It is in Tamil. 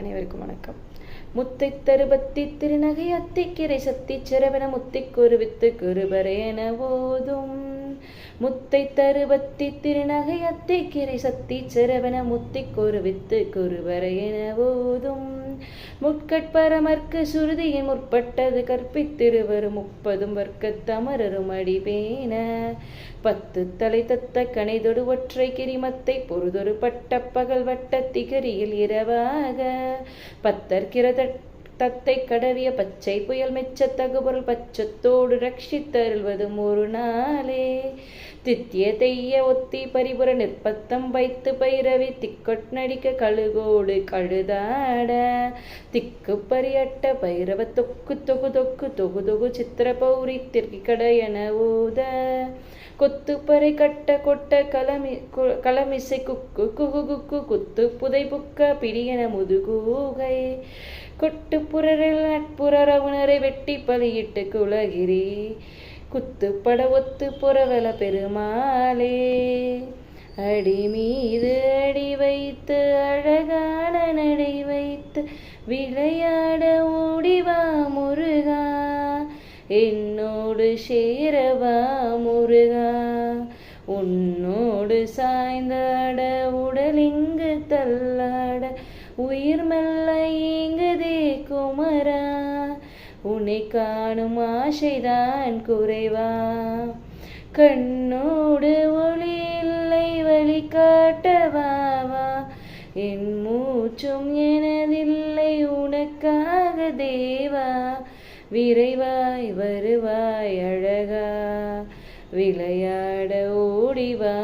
அனைவருக்கும் வணக்கம். முத்தை தருபத்தி திருநகை அத்திக்கிரை சத்தி சிறவன முத்தி குருவித்து குருபரேன ஓதும். முத்தை தருபத்தி திருநகை அத்திக்கிரை சத்தி சிறவன முத்தி குருவித்து குருபரேன ஓதும். முட்கட்பரமர்க்கு சுருதியின் முற்பட்டது கற்பித்திருவரும் முப்பதும் வர்க்க தமரரும் அடிபேன. பத்து தலை தத்த கணைதொடு ஒற்றை கிரிமத்தை பொறுதொரு பட்ட பகல் வட்ட திகரியில் இரவாக. பத்தற்கிற தத்தை கடவிய பச்சை புயல் மெச்ச தகுபொருள் பச்சத்தோடு ரட்சித்தருள்வதும் ஒரு நாளே தித்திய தெய்ய ஒத்தி பரிபுர நிற்பத்தம் வைத்து பைரவி திக்கொட் நடிக்க கழுகோடு கழுதாட. திக்கு பரியட்ட பைரவ தொக்கு தொகு தொக்கு தொகு தொகு சித்திர பௌரி திர்கி என ஊத. கொத்துப்பறை கட்ட கொட்ட கலமி கலமிசை குக்கு குகு குக்கு குத்து புதை புக்க பிடியன முதுகூகை. கொட்டு புரரில் நட்புறவுணரை வெட்டி பலியிட்டு குலகிரி. குத்துப்பட ஒத்து புறவல பெருமாளே. அடி மீது அடி வைத்து அழகான நடை வைத்து விளையாட ஓடிவா முருகா. என்னோடு சேரவா முருகா. உன்னோடு சாய்ந்தாட உடலிங்கு தள்ளாட உயிர் மெல்ல குமரா உன்னை காணும் ஆசைதான் குறைவா. கண்ணோடு ஒளி இல்லை வழி காட்டவாவா என் மூச்சும் எனதில்லை உனக்காக தேவா. விரைவாய் வருவாய் அழகா. விளையாட ஓடிவா